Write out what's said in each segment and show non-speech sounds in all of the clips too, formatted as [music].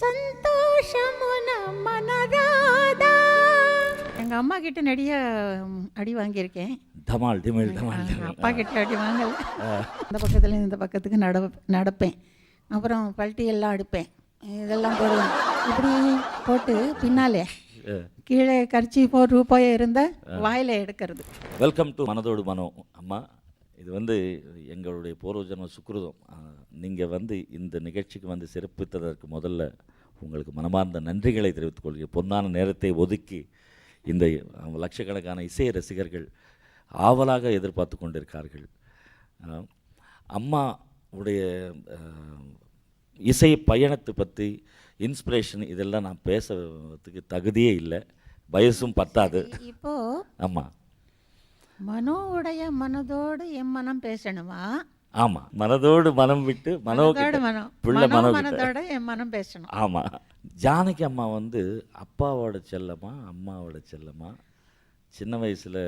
சந்தோஷமுன மனராதா எங்கள் அம்மா கிட்ட நிறைய அடி வாங்கியிருக்கேன். தமால் திமிழ் தமால் அப்பா கிட்ட அடி வாங்கலை. இந்த பக்கத்துல இந்த பக்கத்துக்கு நட நடப்பேன். அப்புறம் பல்ட்டி எல்லாம் அடுப்பேன். இதெல்லாம் போடுவேன். இப்படி போட்டு பின்னாலே கீழே கரிச்சி போ ரூபாய் இருந்தால் வாயில் எடுக்கிறது. வெல்கம் டு மனதோடு மனோ. அம்மா இது வந்து எங்களுடைய பூர்வஜன்ம சுக்ருதம் நீங்கள் வந்து இந்த நிகழ்ச்சிக்கு வந்து சிறப்பித்ததற்கு முதல்ல உங்களுக்கு மனமார்ந்த நன்றிகளை தெரிவித்துக் கொள்கிறேன். பொன்னான நேரத்தை ஒதுக்கி இந்த லட்சக்கணக்கான இசை ரசிகர்கள் ஆவலாக எதிர்பார்த்து கொண்டிருக்கார்கள். அம்மா உடைய இசை பயணத்தை பற்றி இன்ஸ்பிரேஷன் இதெல்லாம் நான் பேசுறதுக்கு தகுதியே இல்லை. வயசும் பத்தாது. இப்போ ஆமாம் மனோவுடைய மனதோடு என் மனம் பேசணுமா? ஆமாம் மனதோடு மனம் விட்டு மனோ மனதோடு மனம் பிள்ளை. மனதோட என் மனம் பேசணும். ஆமாம் ஜானகி அம்மா வந்து அப்பாவோட செல்லமா அம்மாவோட செல்லமா? சின்ன வயசில்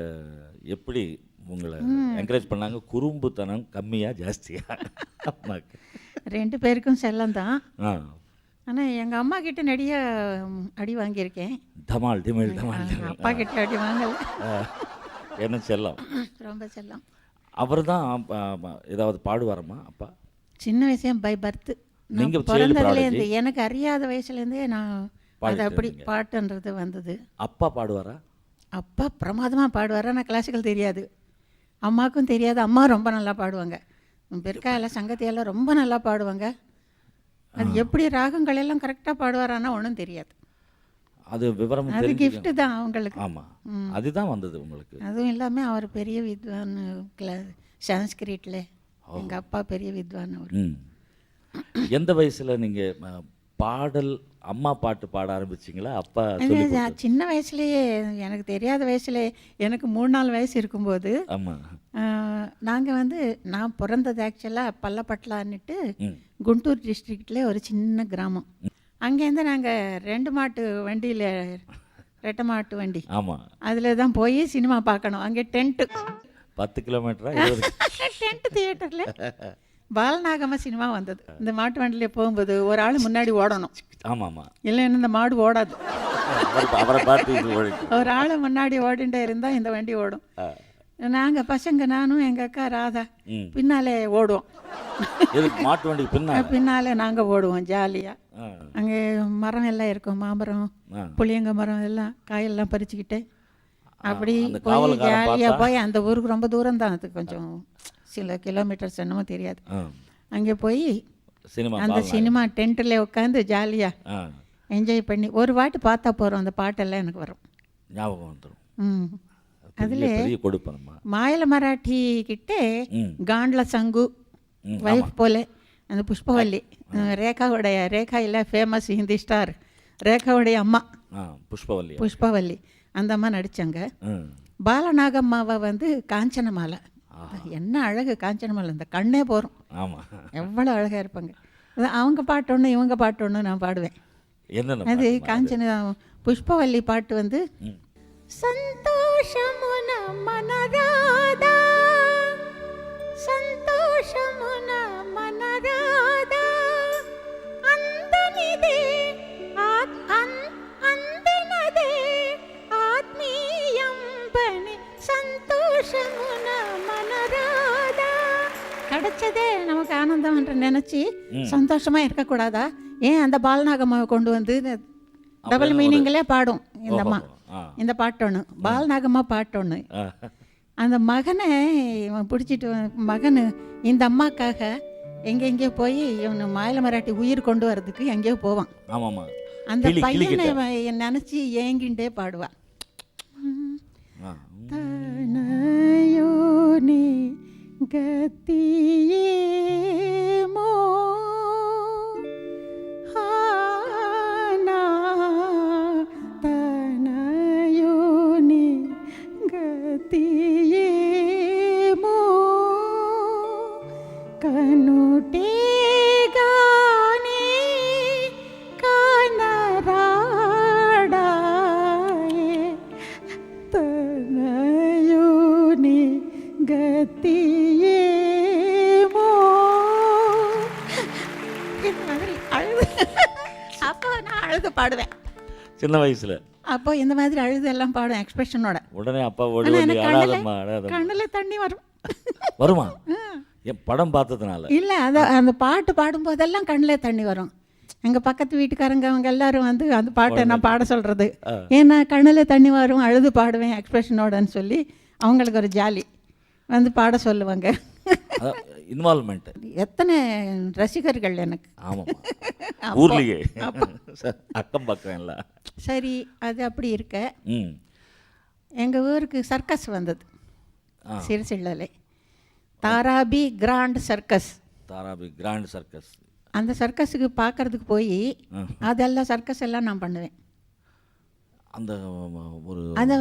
எப்படி உங்களை என்கரேஜ் பண்ணாங்க? குறும்புத்தனம் கம்மியா ஜாஸ்தியா? அம்மாக்கு. ரெண்டு பேருக்கும் செல்லம் தான். ஆனால் எங்கள் அம்மா கிட்ட நிறைய அடி வாங்கியிருக்கேன். டிமில் டமால் ஆ, அப்பா கிட்ட அடி வாங்கல. என்ன செல்லம்? ரொம்ப செல்லம். அவர் தான் ஏதாவது பாடுவாரம்மா அப்பா? சின்ன வயசுல பை பர்த் நீங்க நான் child பிறந்ததுலேருந்து எனக்கு அறியாத வயசுலேருந்தே நான் அது அப்படி. பாட்டுன்றது வந்தது. அப்பா பாடுவாரா? அப்பா பிரமாதமாக பாடுவார்? ஆனால் கிளாசிக்கல் தெரியாது. அம்மாவுக்கும் தெரியாது. அம்மா ரொம்ப நல்லா பாடுவாங்க. பிற்கால சங்கத்தியெல்லாம் ரொம்ப நல்லா பாடுவாங்க. அது எப்படி ராகங்கள் எல்லாம் கரெக்டாக பாடுவாரான்னா ஒன்றும் தெரியாது. அது விவரம் அது gift தான் அவங்களுக்கு. ஆமாம் அதுதான் வந்தது உங்களுக்கு. அதுவும் இல்லாமல் அவர் பெரிய வித்வான் கிளா சான்ஸ்கிரிட்ல எங்கள் அப்பா பெரிய வித்வான் அவர். எந்த வயசுல நீங்க அ, பாடல் அம்மா பாட்டு பாட ஆரம்பிச்சீங்களா? அப்பா சின்ன வயசுலேயே எனக்கு தெரியாத வயசுல எனக்கு மூணு நாலு வயசு இருக்கும்போது நாங்கள் வந்து நான் பிறந்தது ஆக்சுவலாக பல்லப்பட்லான்னுட்டு குண்டூர் டிஸ்ட்ரிக்ட்ல ஒரு சின்ன கிராமம். அங்கேருந்து நாங்கள் ரெண்டு மாட்டு வண்டியில் ரெட்டை மாட்டு வண்டி. ஆமா. அதில் தான் போய் சினிமா பார்க்கணும். அங்கே டென்ட்டு பத்து கிலோமீட்டரா டென்ட் தியேட்டரில் பாலநாகம சினிமா வந்தது. இந்த மாட்டு வண்டியில் போகும்போது ஒரு ஆள் முன்னாடி ஓடணும். ஆமா ஆமா இல்லைன்னா இந்த மாடு ஓடாது. ஒரு ஆள் முன்னாடி ஓடிண்டே இருந்தால் இந்த வண்டி ஓடும். நாங்கள் பசங்க நானும் எங்கள் அக்கா ராதா பின்னாலே ஓடுவோம். மாட்டு பின்னா பின்னாலே? நாங்கள் ஓடுவோம் ஜாலியாக அங்கே மரம் எல்லாம் இருக்கும் மாமரம். புளியங்க மரம் எல்லாம் காயெல்லாம் பறிச்சுக்கிட்டு அப்படி போய் ஜாலியாக போய் அந்த ஊருக்கு ரொம்ப தூரம் தான் அது கொஞ்சம் சில கிலோமீட்டர்ஸ் என்னமோ தெரியாது. அங்கே போய் அந்த சினிமா டென்ட்டில் உட்காந்து ஜாலியாக என்ஜாய் பண்ணி ஒரு வாட்டி பார்த்தா போகிறோம் அந்த பாட்டெல்லாம் எனக்கு வரும். ஞாபகம் வந்துடும் ம். கொடுப்பனம்மா மாயல மராட்டி கிட்டே காண்ட்ல சங்கு வைஃப் போல அந்த புஷ்பவல்லி. ரேகாவுடைய ரேகா இல்லை ஃபேமஸ் ஹிந்தி ஸ்டார் ரேகாவுடைய அம்மா புஷ்பவல்லி. புஷ்பவல்லி. அந்த அம்மா நடித்தாங்க பாலநாகம்மாவை வந்து காஞ்சனமாலை. என்ன அழகு காஞ்சனமாலை இந்த கண்ணே போகிறோம் ஆமாம் எவ்வளோ அழகாக இருப்பாங்க. அவங்க பாட்டு ஒன்று இவங்க பாட்டு ஒன்று நான் பாடுவேன். அது காஞ்சன புஷ்பவல்லி பாட்டு வந்து சந்தோஷமுன மனராதா? சந்தோஷமுன கிடைச்சதே நமக்கு ஆனந்தம் என்று நினைச்சு சந்தோஷமா இருக்கக்கூடாதா? ஏன் அந்த பாலநாகம்மாவை கொண்டு வந்து டபுள் மீனிங்லேயே பாடும் இந்த அம்மா. இந்த பாட்டு ஒன்று பாலநாகம்மா பாட்டு ஒன்று ஆ. அந்த மகனை இவன் பிடிச்சிட்டு மகன் இந்த அம்மாக்காக எங்கெங்கேயோ போய் இவனு மாயில மராட்டி உயிர் கொண்டு வர்றதுக்கு எங்கேயோ போவான். அந்த பையனை நினச்சி ஏங்கிண்டே பாடுவான் ஆ. தனயோனி गतिये मो அழுது பாடுவேன். சின்ன வயசுல. அப்போ இந்த மாதிரி அழுது எல்லாம் பாடுவேன் எக்ஸ்பிரஷனோட உடனே அப்பா ஓடி எனக்கு அழாதம்மா அழாதம்மா கண்ணில் தண்ணி வரும். வருமா? என் படம் பார்த்ததுனால. இல்லை அதை அந்த பாட்டு பாடும்போதெல்லாம் கண்ணில் தண்ணி வரும். எங்கள் பக்கத்து வீட்டுக்காரங்க அவங்க எல்லாரும் வந்து அந்த பாட்டை நான் பாட சொல்கிறது ஏன்னா கண்ணில் தண்ணி வரும் அழுது பாடுவேன் எக்ஸ்பிரஷனோடன்னு சொல்லி அவங்களுக்கு ஒரு ஜாலி. வந்து பாட சொல்லுவாங்க. இன்வால்மெண்ட் எத்தனை ரசிகர்கள் எனக்கு? ஆமாம்மா. ஊர்லேயே. அக்கம் பக்கம் எல்லாம் சரி அது அப்படி இருக்க. ம். எங்கள் ஊருக்கு சர்க்கஸ் வந்தது. சிறுசிள்ளலை. தாராபி கிராண்ட் சர்க்கஸ். தாராபி கிராண்ட் சர்க்கஸ். அந்த சர்க்கஸுக்கு பார்க்கறதுக்கு போய் அதெல்லாம் சர்க்கஸ் எல்லாம் நான் பண்ணுவேன். அந்த ஒரு அந்த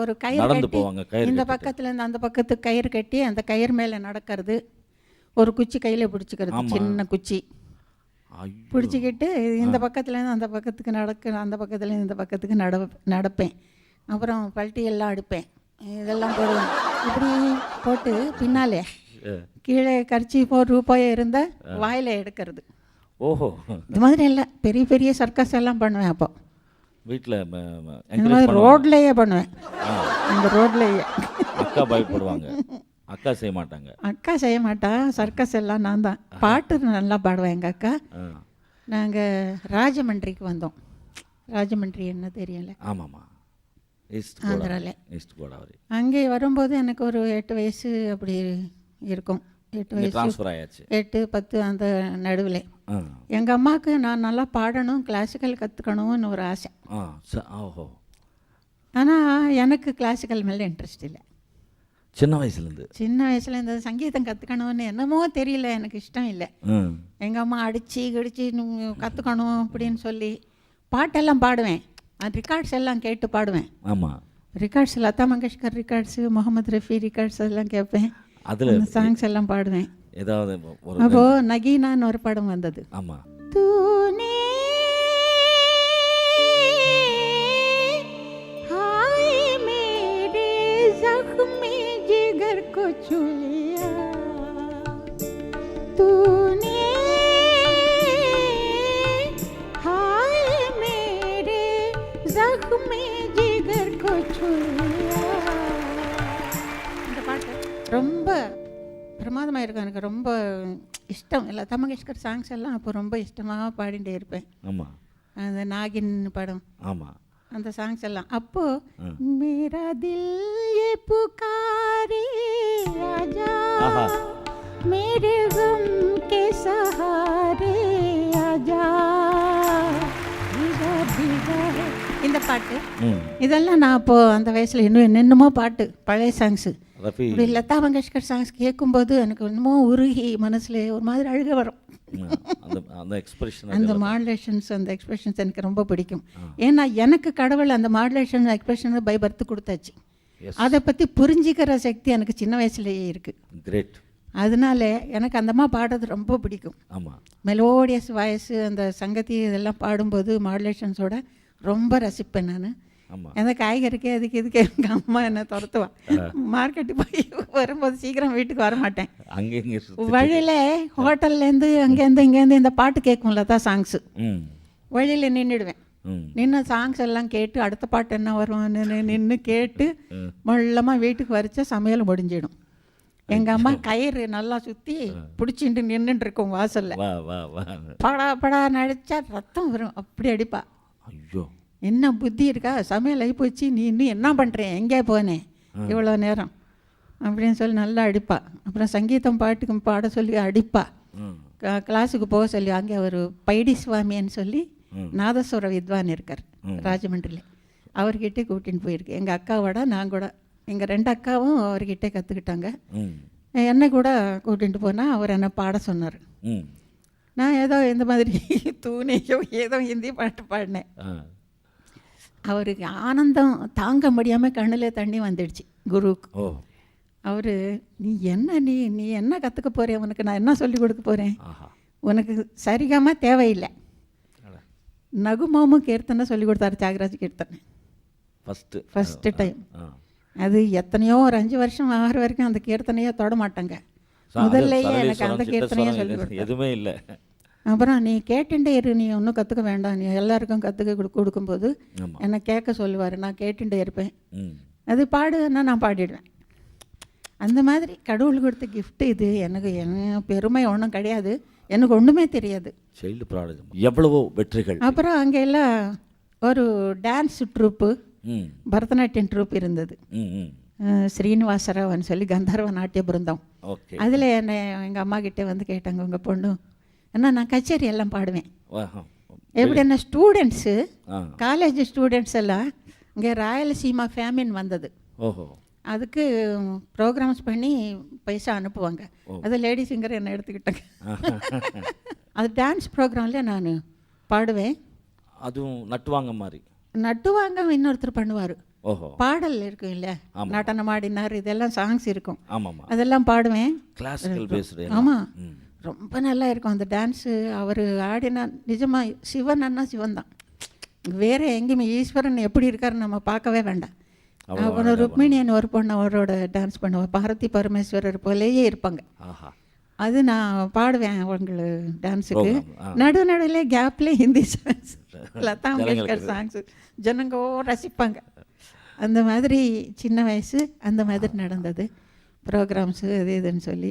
ஒரு கயிறு நடந்து போவாங்க, கயிறு இந்த பக்கத்துல இருந்து அந்த பக்கத்துக்கு கயிறு கட்டி அந்த கயிறு மேலே நடக்கிறது. ஒரு குச்சி கையில் பிடிச்சிக்கிறது சின்ன குச்சி. ஐயோ. பிடிச்சிக்கிட்டு இந்த பக்கத்துலேருந்து அந்த பக்கத்துக்கு நடக்க அந்த பக்கத்துலேருந்து இந்த பக்கத்துக்கு நட நடப்பேன். அப்புறம் பல்ட்டி எல்லாம் அடிப்பேன். இதெல்லாம் போடுவேன். இப்படி போட்டு பின்னாலே ஏ. கீழே கரிச்சி போ ரூபாய் இருந்தால் வாயில் எடுக்கிறது. ஓஹோ. இது மாதிரி இல்லை. பெரிய பெரிய சர்க்கஸ் எல்லாம் பண்ணுவேன் அப்போ. வீட்டில் ரோட்லேயே பண்ணுவேன். இந்த ரோட்லேயே. அக்கா பயப்படுவாங்க. அக்கா செய்ய மாட்டாங்க. அக்கா செய்ய மாட்டா. சர்க்கஸ் எல்லாம் நான் தான். பாட்டு நல்லா பாடுவேன் எங்கள் அக்கா. நாங்கள் ராஜமன்றிக்கு வந்தோம். ராஜமன்றி என்ன தெரியல ஆமாம்மா. கோடாவரி அங்கே வரும்போது எனக்கு ஒரு எட்டு வயசு அப்படி இருக்கும். எட்டு வயசு ட்ரான்ஸ்ஃபர் ஆயாச்சு. எட்டு பத்து அந்த நடுவில். எங்கள் அம்மாவுக்கு நான் நல்லா பாடணும் கிளாசிக்கல் கற்றுக்கணும்னு ஒரு ஆசை. ஓஹோ. ஆனால் எனக்கு கிளாசிக்கல் மேலே இன்ட்ரெஸ்ட் இல்லை. சின்ன வயசுலேருந்து? சின்ன வயசில் இந்த சங்கீதம் கற்றுக்கணும்னு என்னமோ தெரியல எனக்கு இஷ்டம் இல்லை. எங்கள் அம்மா அடித்து கிடிச்சு கற்றுக்கணும் அப்படின்னு சொல்லி பாட்டெல்லாம் பாடுவேன். ரெக்கார்ட்ஸ் எல்லாம் கேட்டு பாடுவேன். ஆமாம் records Lata Mangeshkar records Mohammed Rafi records எல்லாம் கேட்பேன். அதில் சாங்ஸ் எல்லாம் பாடுவேன். ஏதாவது அப்போ நகீனான்னு ஒரு படம் வந்தது. ஆமாம் தூனே me பிரமாதமாக இருக்கும் எனக்கு ரொம்ப இஷ்டம் லதா மங்கேஷ்கர் சாங்ஸ் எல்லாம் அப்போ ரொம்ப இஷ்டமாக பாடிட்டே இருப்பேன் ஆமாம் அந்த நாகின் படம் ஆமாம் அந்த சாங்ஸ் எல்லாம் அப்போ மேரா தில் ये पुकारे आजा ஆஹா. मेरे गम के सहारे आजा भीगा भीगा है. இந்த பாட்டு ம் இதெல்லாம் நான் அப்போ அந்த வயசுல இன்னும் என்னென்னமோ பாட்டு பழைய சாங்ஸு ரஃபி. லதா மங்கேஷ்கர் சாங்ஸ் கேட்கும்போது எனக்கு என்னமோ உருகி மனசுல ஒரு மாதிரி அழுக வரும். அந்த அந்த எக்ஸ்பிரஷன் அந்த மாடுலேஷன்ஸ் அந்த எக்ஸ்பிரஷன்ஸ் எனக்கு ரொம்ப பிடிக்கும். ஏன்னா எனக்கு கடவுள் அந்த மாடுலேஷன் எக்ஸ்பிரஷனை பை பர்த் கொடுத்தாச்சு. அதை பற்றி புரிஞ்சிக்கிற சக்தி எனக்கு சின்ன வயசுலேயே இருக்குது கிரேட் அதனால எனக்கு அந்தம்மா பாடுறது ரொம்ப பிடிக்கும். ஆமாம் மெலோடியஸ் வாய்ஸு அந்த சங்கதி இதெல்லாம் பாடும்போது மாடுலேஷன்ஸோட ரொம்ப ரசிப்பேன் நான். எந்த காய்கறிக்கே அதுக்கு இதுக்கு எங்கள் அம்மா என்னை துரத்துவா? மார்க்கெட்டு போய் [laughs] வரும்போது சீக்கிரம் வீட்டுக்கு வர மாட்டேன். அங்கே வழியில் ஹோட்டல்லேருந்து அங்கேருந்து இங்கேருந்து இந்த பாட்டு கேட்கும்ல தான் சாங்ஸு வழியில் நின்றுடுவேன். நின்று சாங்ஸ் எல்லாம் கேட்டு அடுத்த பாட்டு என்ன வரும்னு நின்று கேட்டு. மெல்லமாக வீட்டுக்கு வரைச்சா சமையல் முடிஞ்சிடும். எங்கள் அம்மா கயிறு நல்லா சுற்றி பிடிச்சிட்டு நின்றுட்டு இருக்கும் வாசலில். படா படா நடிச்சா ரத்தம் வரும். அப்படி அடிப்பா. ஐயோ. என்ன புத்தி இருக்கா? சமையல் ஆகி போச்சு நீ இன்னும் என்ன பண்ணுறேன் எங்கே போனேன் இவ்வளோ நேரம். அப்படின்னு சொல்லி நல்லா அடிப்பா. அப்புறம் சங்கீதம் பாட்டுக்கு பாட சொல்லி அடிப்பா. கிளாஸுக்கு போக சொல்லி அங்கே ஒரு பைடி சுவாமின்னு சொல்லி நாதஸ்வர வித்வான் இருக்கார் ராஜமன்றியில் அவர்கிட்ட கூட்டின்னு போயிருக்கு. எங்கள் அக்காவோட நான் கூட. எங்கள் ரெண்டு அக்காவும் அவர்கிட்ட கற்றுக்கிட்டாங்க என்னை கூட கூட்டிகிட்டு போனால் அவர் என்னை பாட சொன்னார். நான் ஏதோ இந்த மாதிரி [laughs] தூணியோ ஏதோ ஹிந்தி பாட்டு பாடினேன். அவருக்கு ஆனந்தம் தாங்க முடியாமல் கண்ணில் தண்ணி வந்துடுச்சு. குருவுக்கு. ஓ. அவர் நீ என்ன நீ நீ என்ன கற்றுக்க போகிறேன் உனக்கு நான் என்ன சொல்லி கொடுக்க போகிறேன் உனக்கு சரிகமா தேவையில்லை. நகுமாமும் கீர்த்தனை சொல்லி கொடுத்தாரு தியாகராஜ் கீர்த்தனை. ஃபஸ்ட்டு ஃபஸ்ட்டு டைம் அது எத்தனையோ ஒரு அஞ்சு வருஷம் ஆகிற வரைக்கும் அந்த கீர்த்தனையே தொட மாட்டாங்க. முதல்லயே எனக்கு அந்த கீர்த்தனையே சொல்லி எதுவுமே இல்லை. அப்புறம் நீ கேட்டுட்டே இரு. நீ ஒன்றும் கற்றுக்க வேண்டாம். நீ எல்லாருக்கும் கற்றுக்க கொடு கொடுக்கும்போது என்னை கேட்க சொல்லுவார். நான் கேட்டுட்டே இருப்பேன். அது பாடுன்னா நான் பாடிடுவேன். அந்த மாதிரி கடவுள் கொடுத்த gift இது எனக்கு என்ன பெருமை ஒன்றும் கிடையாது. எனக்கு ஒன்றுமே தெரியாது. சைல்டு ப்ராடக்ட் எவ்வளவோ வெற்றிகள். அப்புறம் அங்கே எல்லாம் ஒரு டான்ஸ் ட்ரூப்பு பரதநாட்டியம் ட்ரூப் இருந்தது. ஸ்ரீனிவாசராவன் சொல்லி கந்தர்வ நாட்டிய பிருந்தம். அதில் என்னை எங்கள் அம்மா கிட்டே வந்து கேட்டாங்க உங்கள் பொண்ணு என்ன நான் கச்சேரி எல்லாம் பாடுவேன். எப்படின்னா ஸ்டூடெண்ட்ஸு காலேஜ் ஸ்டூடெண்ட்ஸ் எல்லாம் இங்கே ராயலசீமா ஃபேமின் வந்தது. ஓஹோ. அதுக்கு ப்ரோக்ராம்ஸ் பண்ணி பைசா அனுப்புவாங்க. அது லேடி சிங்கர் என்னை எடுத்துக்கிட்டாங்க. [laughs] அது டான்ஸ் ப்ரோக்ராமில் நான் பாடுவேன். அதுவும் நட்டுவாங்க மாதிரி. நட்டுவாங்க இன்னொருத்தர் பண்ணுவார். பாடல் இருக்கும் இல்லை? நடனம் ஆடினார் இதெல்லாம் சாங்ஸ் இருக்கும். அதெல்லாம் பாடுவேன். கிளாசிக்கல் பேஸ்டு ஆமாம் ம். ரொம்ப நல்லா இருக்கும். அந்த டான்ஸு அவர் ஆடினா நிஜமாக சிவன் அண்ணா சிவன் தான். வேறு எங்கேயுமே ஈஸ்வரன் எப்படி இருக்காருன்னு நம்ம பார்க்கவே வேண்டாம். அப்புறம் ருக்மிணியன் ஒரு பொண்ணு அவரோட டான்ஸ் பண்ணுவாள் பாரதி பரமேஸ்வரர் போலேயே இருப்பாங்க. அது நான் பாடுவேன் அவங்கள டான்ஸுக்கு. நடு நடுவில் கேப்ல ஹிந்தி சாங்ஸ் [laughs] லதா மங்கேஷ்கர் சாங்ஸு ஜனங்கோ ரசிப்பாங்க. அந்த மாதிரி சின்ன வயசு அந்த மாதிரி நடந்தது. ப்ரோக்ராம்ஸு அது இதுன்னு சொல்லி.